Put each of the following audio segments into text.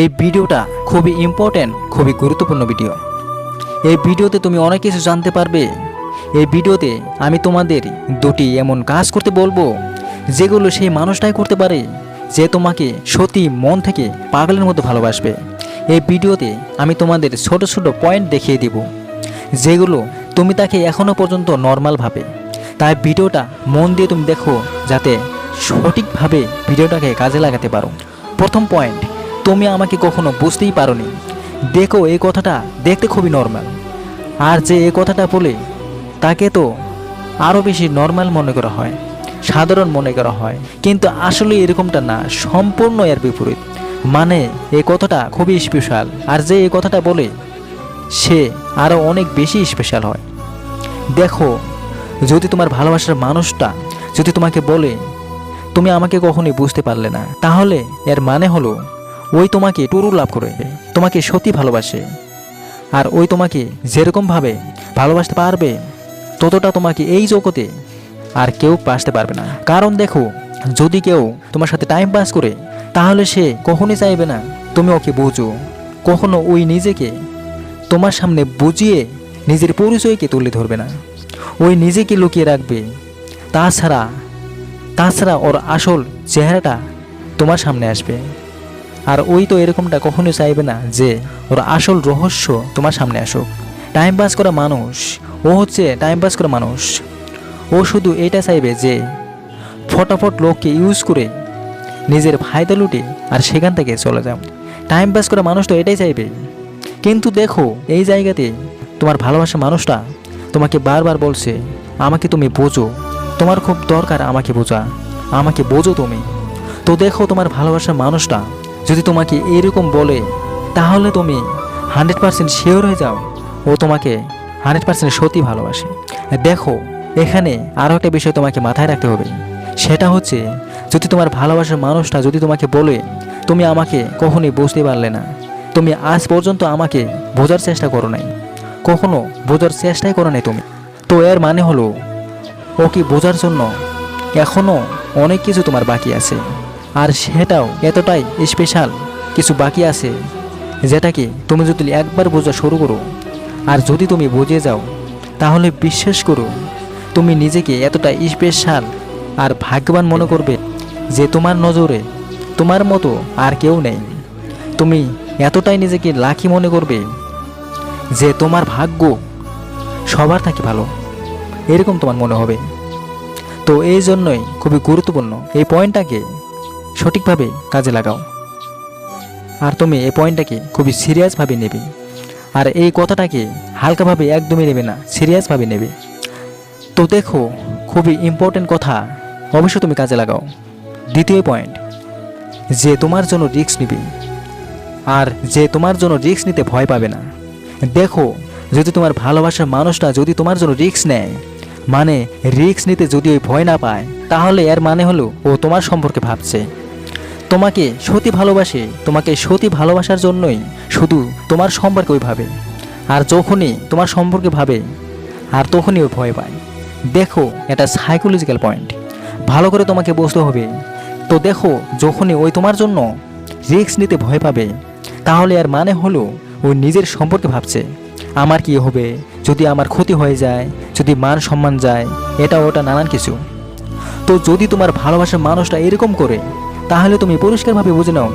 এই ভিডিওটা খুবই ইম্পর্ট্যান্ট খুবই গুরুত্বপূর্ণ ভিডিও এই ভিডিওতে তুমি অনেক কিছু জানতে পারবে। এই ভিডিওতে আমি তোমাদের দুটি এমন কাজ করতে বলব, যেগুলো সেই মানুষটাই করতে পারে, যে তোমাকে সত্যি মন থেকে পাগলের মতো ভালোবাসবে। এই ভিডিওতে আমি তোমাদের ছোট ছোট পয়েন্ট দেখিয়ে দিব, যেগুলো তুমি তাকে এখনও পর্যন্ত নর্মাল ভাবে। তাই ভিডিওটা মন দিয়ে তুমি দেখো, যাতে সঠিকভাবে ভিডিওটাকে কাজে লাগাতে পারো। প্রথম পয়েন্ট তুমি আমাকে কখনো বুঝতেই পারোনি। দেখো, এই কথাটা দেখতে খুবই নর্মাল আর যে এই কথাটা বলে, তাকে তো আরও বেশি নর্মাল মনে করা হয়, সাধারণ মনে করা হয়। কিন্তু আসলে এরকমটা না, সম্পূর্ণ এর বিপরীত। মানে এই কথাটা খুবই স্পেশাল আর যে এই কথাটা বলে, সে আরও অনেক বেশি স্পেশাল হয়। দেখো, যদি তোমার ভালোবাসার মানুষটা যদি তোমাকে বলে, তুমি আমাকে কখনোই বুঝতে পারলে না, তাহলে এর মানে হলো ওই তোমাকে টুরু লাভ করে, তোমাকে সত্যি ভালোবাসে। আর ওই তোমাকে যেরকমভাবে ভালোবাসতে পারবে, ততটা তোমাকে এই জগতে আর কেউ বাসতে পারবে না। কারণ দেখো, যদি কেউ তোমার সাথে টাইম পাস করে, তাহলে সে কখনোই চাইবে না তুমি ওকে বুঝো। কখনো ওই নিজেকে তোমার সামনে বুঝিয়ে নিজের পরিচয়কে তুলে ধরবে না। ওই নিজেকে লুকিয়ে রাখবে। তাছাড়া তাছাড়া ওর আসল চেহারাটা তোমার সামনে আসবে। আর ওই তো এরকমটা কখনোই চাইবে না যে ওর আসল রহস্য তোমার সামনে আসুক। টাইম পাস করা মানুষ, ও হচ্ছে টাইম পাস করা মানুষ। ও শুধু এটা চাইবে যে ফটাফট লোককে ইউজ করে নিজের ফায়দা লুটে আর সেখান থেকে চলে যাও। টাইম পাস করা মানুষ তো এটাই চাইবে। কিন্তু দেখো, এই জায়গাতে তোমার ভালোবাসা মানুষটা তোমাকে বারবার বলছে, আমাকে তুমি বোঝো। তোমার খুব দরকার আমাকে বোঝা। আমাকে বোঝো তুমি। তো দেখো তোমার ভালোবাসার মানুষটা যদি তোমাকে এরকম বলে, তাহলে তুমি হান্ড্রেড পার্সেন্ট শিওর হয়ে যাও ও তোমাকে হান্ড্রেড পার্সেন্ট সত্যি ভালোবাসে। দেখো, এখানে আরও একটা বিষয় তোমাকে মাথায় রাখতে হবে। সেটা হচ্ছে, যদি তোমার ভালোবাসার মানুষটা যদি তোমাকে বলে, তুমি আমাকে কখনোই বুঝতে পারলে না। তুমি আজ পর্যন্ত আমাকে বোঝার চেষ্টা করো নাই। কখনো বোঝার চেষ্টাই করো নাই তুমি। তো এর মানে হলো ও কি বোঝার জন্য এখনও অনেক কিছু তোমার বাকি আছে। আর সেটাও এতটাই স্পেশাল কিছু বাকি আছে। যেটাকে তুমি যদি একবার বোঝা শুরু করো, আর যদি তুমি বুঝে যাও, তাহলে বিশ্বাস করো, তুমি নিজেকে এতটা স্পেশাল আর ভাগ্যবান মনে করবে যে তোমার নজরে, তোমার মতো আর কেউ নেই। তুমি এতটাই নিজেকে লাকি মনে করবে যে তোমার ভাগ্য সবার থাকে ভালো। এরকম তোমার মনে হবে। তো এই জন্যই খুবই গুরুত্বপূর্ণ এই পয়েন্টটাকে সঠিকভাবে কাজে লাগাও। আর তুমি এই পয়েন্টটাকে খুবই সিরিয়াসভাবে নেবে। আর এই কথাটাকে হালকাভাবে একদমই নেবে না, সিরিয়াসভাবে নেবে। তো দেখো, খুবই ইম্পর্টেন্ট কথা, অবশ্যই তুমি কাজে লাগাও। দ্বিতীয় পয়েন্ট, যে তোমার জন্য রিস্ক নিবে, আর যে তোমার জন্য রিস্ক নিতে ভয় পাবে না। দেখো, যদি তোমার ভালোবাসার মানুষটা যদি তোমার জন্য রিস্ক নেয় মানে রিস্ক নিতে যদি ওই ভয় না পায়, তাহলে এর মানে হলো ও তোমার সম্পর্কে ভাবছে। তোমাকে সতী ভালোবাসে, তোমাকে সতী ভালোবাসার জন্যই শুধু তোমার সম্পর্কে ওই ভাবে। আর যখনই তোমার সম্পর্কে ভাবে, আর তখনই ও ভয় পায়। দেখো, এটা সাইকোলজিক্যাল পয়েন্ট ভালো করে তোমাকে বুঝতে হবে। তো দেখো, যখনই ওই তোমার জন্য রিস্ক নিতে ভয় পাবে, তাহলে আর মানে হলো ও নিজের সম্পর্কে ভাবছে। আমার কি হবে? যদি আমার ক্ষতি হয়ে যায়, যদি মান সম্মান যায়, এটা ওটা নানান কিছু। তো যদি তোমার ভালোবাসার মানুষটা এরকম করে তাহলে তুমি পরিষ্কারভাবে বুঝে নাও।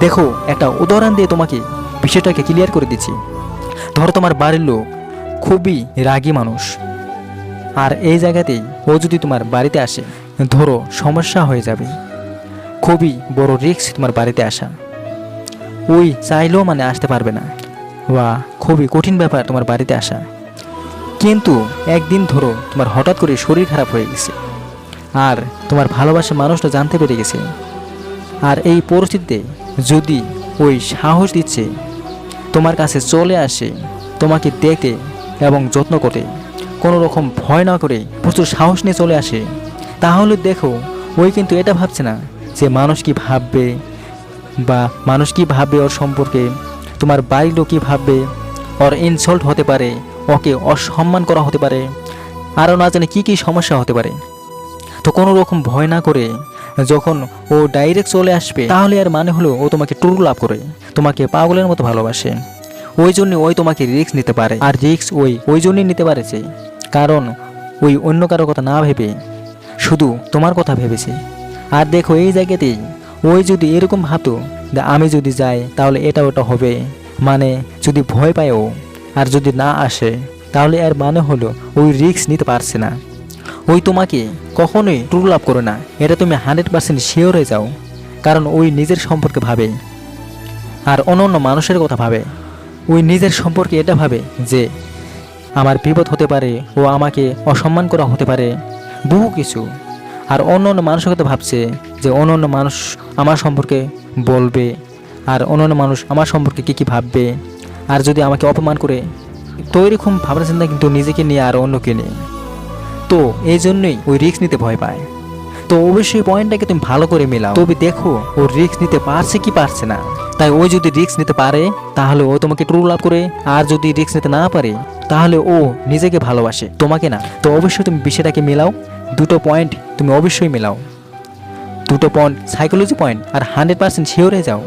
দেখো, একটা উদাহরণ দিয়ে তোমাকে বিষয়টাকে ক্লিয়ার করে দিচ্ছি। ধরো তোমার বাড়ির লোক খুবই রাগী মানুষ। আর এই জায়গাতেই ও যদি তোমার বাড়িতে আসে, ধরো সমস্যা হয়ে যাবে। খুবই বড় রিস্ক তোমার বাড়িতে আসা। ওই চাইলেও মানে আসতে পারবে না। বা খুবই কঠিন ব্যাপার তোমার বাড়িতে আসা। কিন্তু একদিন ধরো তোমার হঠাৎ করে শরীর খারাপ হয়ে গেছে। আর তোমার ভালোবাসা মানুষটা জানতে পেরে গেছে। আর এই পরিস্থিতিতে যদি ওই সাহস দিচ্ছে, তোমার কাছে চলে আসে, তোমাকে দেখতে এবং যত্ন করে, কোনো রকম ভয় না করে, প্রচুর সাহস নিয়ে চলে আসে, তাহলে দেখো, ওই কিন্তু এটা ভাবছে না যে মানুষ কি ভাববে বা মানুষ কি ভাববে ওর সম্পর্কে, তোমার বাড়ির লোক কী ভাববে, ওর ইনসল্ট হতে পারে, ওকে অসম্মান করা হতে পারে, আরও না জানে কী কী সমস্যা হতে পারে। তো কোনো রকম ভয় না করে যখন ও ডাইরেক্ট চলে আসবে, তাহলে আর মানে হলো ও তোমাকে ট্রু লাভ করে, তোমাকে পাগলের মতো ভালোবাসে। ওই জন্য ওই তোমাকে রিস্ক নিতে পারে, আর রিস্ক ওই ওই জন্যই নিতে পারেছে কারণ ওই অন্য কারও কথা না ভেবে, শুধু তোমার কথা ভেবেছে। আর দেখো এই জায়গাতেই ওই যদি এরকম ভাবতো আমি যদি যাই, তাহলে এটা ওটা হবে। মানে যদি ভয় পায় ও আর যদি না আসে, তাহলে এর মানে হলো ওই রিস্ক নিতে পারছে না। ওই তোমাকে কখনোই ট্রু লাভ করে না। এটা তুমি হান্ড্রেড পার্সেন্ট শিওর হয়ে যাও। কারণ ওই নিজের সম্পর্কে ভাবে। আর অন্য মানুষের কথা ভাবে। ওই নিজের সম্পর্কে এটা ভাবে যে, আমার বিপদ হতে পারে ও আমাকে অসম্মান করা হতে পারে। বহু কিছু। আর অন্য অন্য মানুষের কথা ভাবছে যে অন্য অন্য মানুষ আমার সম্পর্কে বলবে। আর অন্য অন্য মানুষ আমার সম্পর্কে কী কী ভাববে। আর যদি আমাকে অপমান করে তো এরকম ভাবনা চিন্তা কিন্তু নিজেকে নিয়ে আর অন্যকে নিয়ে। তো এই জন্যই ওই রিস্ক নিতে ভয় পায়। তো অবশ্যই পয়েন্টটাকে তুমি ভালো করে মেলাও। তবে দেখো, ও রিস্ক নিতে পারছে কি পারছে না। তাই ও যদি রিস্ক নিতে পারে, তাহলে ও তোমাকে ট্রু লাভ করে। আর যদি রিস্ক নিতে না পারে, তাহলে ও নিজেকে ভালোবাসে। তোমাকে না। তো অবশ্যই তুমি বিষয়টাকে মেলাও। দুটো পয়েন্ট তুমি অবশ্যই মেলাও। দুটো পয়েন্ট সাইকোলজি পয়েন্ট আর হান্ড্রেড পার্সেন্ট শিওর যাও।